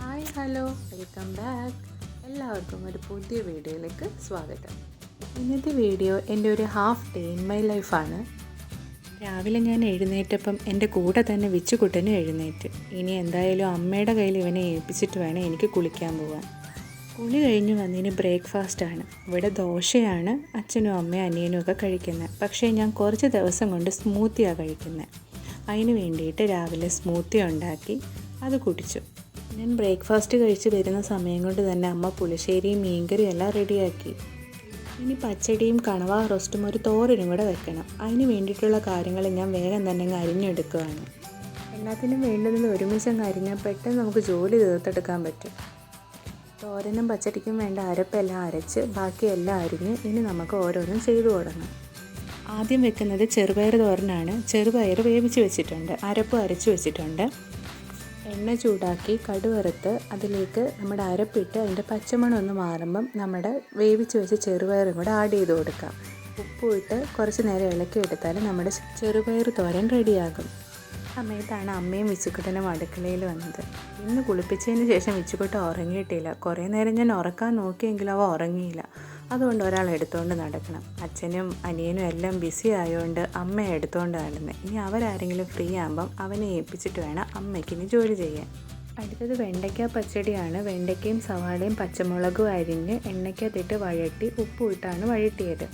Hi hello. Welcome back. എല്ലാവർക്കും ഒരു പുതിയ വീഡിയോയിലേക്ക് സ്വാഗതം. ഇന്നത്തെ വീഡിയോ എന്റെ ഒരു ഹാഫ് ഡേ ഇൻ മൈ ലൈഫാണ്. രാവിലെ ഞാൻ എഴുന്നേറ്റപ്പം എന്റെ കൂടെ തന്നെ വിച്ചുകുട്ടനും എഴുന്നേറ്റ്. ഇനി എന്തായാലും അമ്മയുടെ കയ്യിൽ ഇവനെ ഏൽപ്പിച്ചിട്ട് വേണം എനിക്ക് കുളിക്കാൻ പോകാൻ കുളി കഴിഞ്ഞ് വന്നതിന് ബ്രേക്ക്ഫാസ്റ്റാണ് ഇവിടെ ദോശയാണ് അച്ഛനും അമ്മയും അനിയനും ഒക്കെ കഴിക്കുന്നത്. പക്ഷേ ഞാൻ കുറച്ച് ദിവസം കൊണ്ട് സ്മൂത്തിയാണ് കഴിക്കുന്നത്. അതിന് വേണ്ടിയിട്ട് രാവിലെ സ്മൂത്തി ഉണ്ടാക്കി അത് കുടിച്ചു. ഞാൻ ബ്രേക്ക്ഫാസ്റ്റ് കഴിച്ച് വരുന്ന സമയം കൊണ്ട് തന്നെ അമ്മ പുളിശ്ശേരിയും മീൻകറിയും എല്ലാം റെഡിയാക്കി. ഇനി പച്ചടിയും കണവ റോസ്റ്റും ഒരു തോരനും കൂടെ വെക്കണം. അതിന് വേണ്ടിയിട്ടുള്ള കാര്യങ്ങൾ ഞാൻ വേഗം തന്നെ അങ്ങ് അരിഞ്ഞെടുക്കുകയാണ്. എല്ലാത്തിനും വേണ്ടതിൽ ഒരുമിച്ച് അങ്ങ് അരിഞ്ഞാൽ പെട്ടെന്ന് നമുക്ക് ജോലി തീർത്തെടുക്കാൻ പറ്റും. തോരനും പച്ചടിക്കും വേണ്ട അരപ്പെല്ലാം അരച്ച് ബാക്കിയെല്ലാം അരിഞ്ഞ് ഇനി നമുക്ക് ഓരോന്നും ചെയ്തു തുടങ്ങാം. ആദ്യം വെക്കുന്നത് ചെറുപയർ തോരനാണ്. ചെറുപയർ വേവിച്ച് വെച്ചിട്ടുണ്ട്. അരപ്പ് അരച്ച് വെച്ചിട്ടുണ്ട്. എണ്ണ ചൂടാക്കി കടുവറുത്ത് അതിലേക്ക് നമ്മുടെ അരപ്പിട്ട് അതിന്റെ പച്ചമണം ഒന്ന് മാറുമ്പം നമ്മുടെ വേവിച്ച് വെച്ച ചെറുപയറും കൂടെ ആഡ് ചെയ്ത് കൊടുക്കാം. ഉപ്പ് ഇട്ട് കുറച്ച് നേരം ഇളക്കി എടുത്താൽ നമ്മുടെ ചെറുപയർ തോരൻ റെഡിയാകും സമയത്താണ് അമ്മയും വിച്ചുക്കുട്ടനും അടുക്കളയിൽ വന്നത്. ഇന്ന് കുളിപ്പിച്ചതിന് ശേഷം വിച്ചുക്കുട്ട ഉറങ്ങിയിട്ടില്ല. കുറേ നേരം ഞാൻ ഉറക്കാൻ നോക്കിയെങ്കിലും അവ ഉറങ്ങിയില്ല. അതുകൊണ്ട് ഒരാൾ എടുത്തുകൊണ്ട് നടക്കണം. അച്ഛനും അനിയനും എല്ലാം ബിസി ആയതുകൊണ്ട് അമ്മയെ എടുത്തുകൊണ്ട് നടന്നത് ഇനി അവരാരെങ്കിലും ഫ്രീ ആകുമ്പം അവനെ ഏൽപ്പിച്ചിട്ട് വേണം അമ്മയ്ക്ക് ഇനി ജോലി ചെയ്യാൻ. അടുത്തത് വെണ്ടയ്ക്ക പച്ചടിയാണ്. വെണ്ടയ്ക്കയും സവാളയും പച്ചമുളകും അരിഞ്ഞ് എണ്ണയ്ക്കകത്തിട്ട് വഴട്ടി ഉപ്പ് ഇട്ടാണ് വഴട്ടിയത്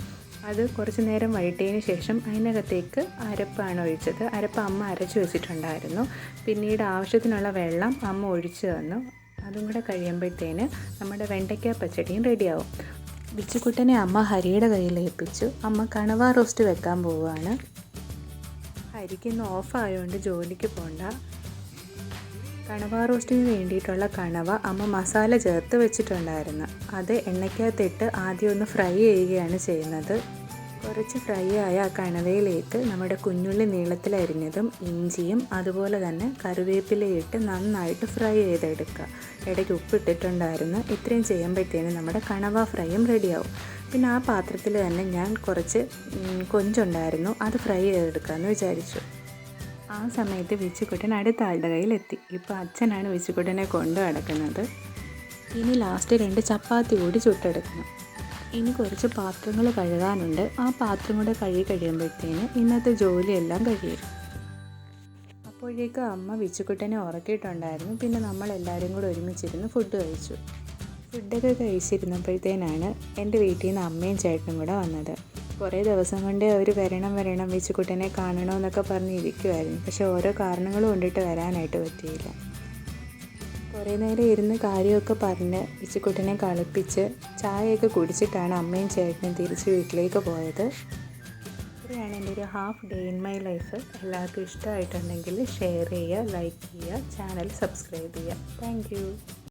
അത് കുറച്ച് നേരം വൈകിട്ടതിന് ശേഷം അതിനകത്തേക്ക് അരപ്പാണ് ഒഴിച്ചത്. അരപ്പ് അമ്മ അരച്ച് വെച്ചിട്ടുണ്ടായിരുന്നു. പിന്നീട് ആവശ്യത്തിനുള്ള വെള്ളം അമ്മ ഒഴിച്ച് തന്നു. അതും കൂടെ കഴിയുമ്പോഴത്തേന് നമ്മുടെ വെണ്ടയ്ക്ക പച്ചടിയും റെഡിയാവും. ബിച്ചുക്കുട്ടനെ അമ്മ ഹരിയുടെ കയ്യിൽ ഏൽപ്പിച്ചു. അമ്മ കണവ റോസ്റ്റ് വെക്കാൻ പോവുകയാണ്. ഹരിക്ക് ഓഫായതുകൊണ്ട് ജോലിക്ക് പോകണ്ട കണവ റോസ്റ്റിന് വേണ്ടിയിട്ടുള്ള കണവ അമ്മ മസാല ചേർത്ത് വെച്ചിട്ടുണ്ടായിരുന്നു. അത് എണ്ണയ്ക്കകത്തിട്ട് ആദ്യം ഒന്ന് ഫ്രൈ ചെയ്യുകയാണ് ചെയ്യുന്നത്. കുറച്ച് ഫ്രൈ ആയ ആ കണവയിലേക്ക് നമ്മുടെ കുഞ്ഞുള്ളി നീളത്തിലരിഞ്ഞതും ഇഞ്ചിയും അതുപോലെ തന്നെ കറിവേപ്പിലയിട്ട് നന്നായിട്ട് ഫ്രൈ ചെയ്തെടുക്കുക. ഇടയ്ക്ക് ഉപ്പിട്ടിട്ടുണ്ടായിരുന്നു. ഇത്രയും ചെയ്യുമ്പോഴത്തേനും നമ്മുടെ കണവ ഫ്രൈയും റെഡിയാവും. പിന്നെ ആ പാത്രത്തിൽ തന്നെ ഞാൻ കുറച്ച് കൊഞ്ചുണ്ടായിരുന്നു. അത് ഫ്രൈ ചെയ്തെടുക്കാമെന്ന് വിചാരിച്ചു. ആ സമയത്ത് വിച്ചുക്കുട്ടൻ അടുത്ത ആളുടെ കയ്യിലെത്തി. ഇപ്പോൾ അച്ഛനാണ് വിച്ചുക്കുട്ടനെ കൊണ്ടു നടക്കുന്നത്. ഇനി ലാസ്റ്റ് രണ്ട് ചപ്പാത്തി കൂടി ചുട്ടെടുക്കണം. ഇനി കുറച്ച് പാത്രങ്ങൾ കഴുകാനുണ്ട്. ആ പാത്രം കൂടെ കഴുകി കഴിയുമ്പോഴത്തേന് ഇന്നത്തെ ജോലിയെല്ലാം കഴിയും. അപ്പോഴേക്കും അമ്മ വിച്ചുക്കുട്ടനെ ഉറക്കിയിട്ടുണ്ടായിരുന്നു. പിന്നെ നമ്മളെല്ലാവരും കൂടെ ഒരുമിച്ചിരുന്ന് ഫുഡ് കഴിച്ചു. ഫുഡൊക്കെ കഴിച്ചിരുന്നപ്പോഴത്തേനാണ് എന്റെ വീട്ടിൽ നിന്ന് അമ്മയും ചേട്ടനും കൂടെ വന്നത്. കുറേ ദിവസം കൊണ്ട് അവർ വരണം വരണം വിച്ചുക്കുട്ടനെ കാണണമെന്നൊക്കെ പറഞ്ഞ് ഇരിക്കുമായിരുന്നു പക്ഷേ ഓരോ കാരണങ്ങൾ കൊണ്ടിട്ട് വരാനായിട്ട് പറ്റിയില്ല. കുറേ നേരം ഇരുന്ന് കാര്യമൊക്കെ പറഞ്ഞ് വിച്ചുക്കുട്ടനെ കളിപ്പിച്ച് ചായയൊക്കെ കുടിച്ചിട്ടാണ് അമ്മയും ചേട്ടനും തിരിച്ച് വീട്ടിലേക്ക് പോയത്. ഇത്രയാണ് എന്റെ ഒരു half day in my life. എല്ലാവർക്കും ഇഷ്ടമായിട്ടുണ്ടെങ്കിൽ ഷെയർ ചെയ്യുക ലൈക്ക് ചെയ്യുക ചാനൽ സബ്സ്ക്രൈബ് ചെയ്യുക. താങ്ക്